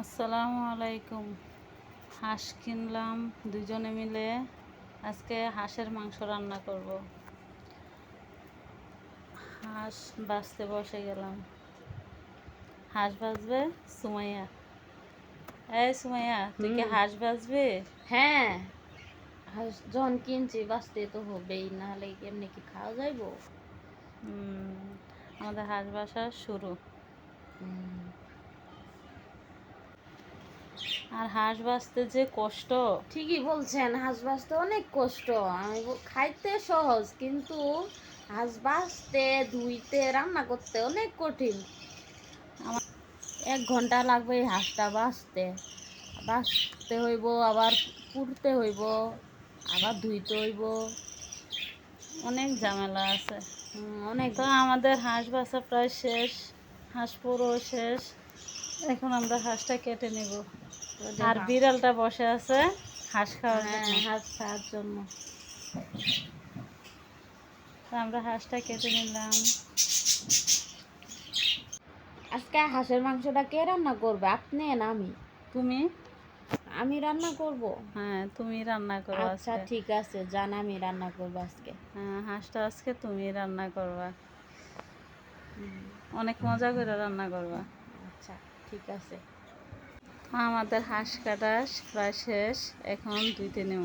আসসালামু আলাইকুম। হাঁস কিনলাম দুজনে মিলে। আজকে হাঁসের মাংস রান্না করব। হাঁস বাছতে বসে গেলাম। হাঁস বাজবে সুমাইয়া। এই সুমাইয়া তুই কি হাঁস বাজবে হ্যাঁ। হাঁস যখন কিনছি বাঁচতে তো হবেই নাহলে এমনি কি খাওয়া যাইবো? আমাদের হাঁস বাসা শুরু। আর হাঁস বাঁচতে যে কষ্ট। ঠিকই বলছেন হাঁস বাঁচতে অনেক কষ্ট। আমি খাইতে সহজ কিন্তু হাঁস বাঁচতে ধুইতে রান্না করতে অনেক কঠিন। আমার এক ঘণ্টা লাগবে এই হাঁসটা বাঁচতে। বাঁচতে হইব আবার পুড়তে হইব আবার ধুইতে হইব। অনেক ঝামেলা আছে। অনেক। তো আমাদের হাঁস বাসা প্রায় শেষ হাঁস পুরো শেষ। এখন আমরা হাঁসটা কেটে নেব। আর বিড়ালটা বসে আছে হাঁস খাওয়ার হ্যাঁ জন্য। হাঁস খাওয়ার জন্য। আমরা হাঁসটা কেটে নিলাম। আজকে হাঁসের মাংসটা কে রান্না করবে আপনি না আমি? তুমি? আমি রান্না করব। হ্যাঁ তুমি রান্না করো আচ্ছা ঠিক আছে জান আমি রান্না করব আজকে। হ্যাঁ হাঁসটা আজকে তুমি রান্না করবা। অনেক মজা করে রান্না করবা। আচ্ছা ঠিক আছে। আমাদের হাঁস কাটা প্রায় শেষ এখন ধুইতে নেব।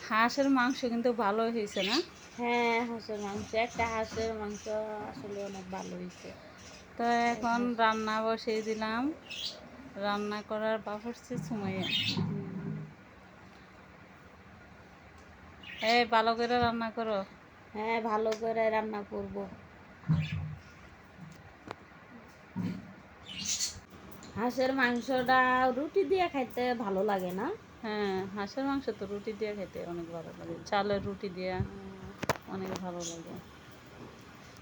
হাঁসের মাংস কিন্তু ভালো হয়েছে না? হ্যাঁ হাঁসের মাংস একটা হাঁসের মাংস আসলে অনেক ভালো হয়েছে। তো এখন রান্না বসিয়ে দিলাম। রান্না করার বাপরছি সুমাইয়া। এই ভালো করে রান্না করো। হ্যাঁ ভালো করে রান্না করব। হাঁসের মাংসটা রুটি দিয়ে খাইতে ভালো লাগে না? হ্যাঁ হাঁসের মাংস তো রুটি দিয়ে খেতে অনেক ভালো লাগে। চালের রুটি দিয়ে অনেক ভালো লাগে।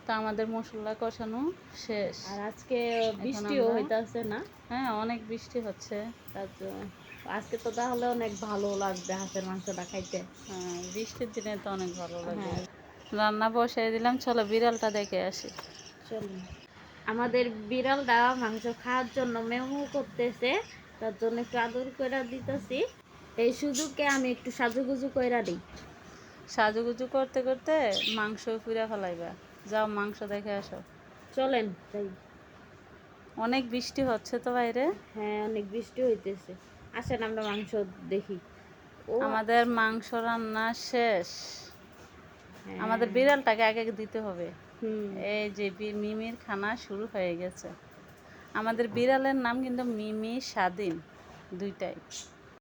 তা আমাদের মশলা কষানো শেষ। আর আজকে বৃষ্টিও হইতাছে না? হ্যাঁ অনেক বৃষ্টি হচ্ছে। আজকে তো তাহলে অনেক ভালো লাগবে হাঁসের মাংসটা খাইতে। হ্যাঁ বৃষ্টির দিনে তো অনেক ভালো লাগে। হ্যাঁ। রান্না বসাই দিলাম চলো বিড়ালটা দেখে আসি। চলুন আমাদের বিড়ালটা মাংস খাওয়ার জন্য মেমু করতেছে তার জন্য একটু আদর করে দিতেছি। এই সুযোগে আমি একটু সাজুগুজু কইরা দিই। সাজুগুজু করতে করতে মাংস পুরা ফেলাইবা। যাও মাংস দেখে আসো। চলেন তাই অনেক বৃষ্টি হচ্ছে তো বাইরে? হ্যাঁ অনেক বৃষ্টি হইতেছে। আসেন আমরা মাংস দেখি। আমাদের মাংস রান্না শেষ। হ্যাঁ, আমাদের বিড়ালটাকে আগে দিতে হবে। এই যে মিমির খানা শুরু হয়ে গেছে। আমাদের বিড়ালের নাম কিন্তু মিমি স্বাধীন দুইটাই।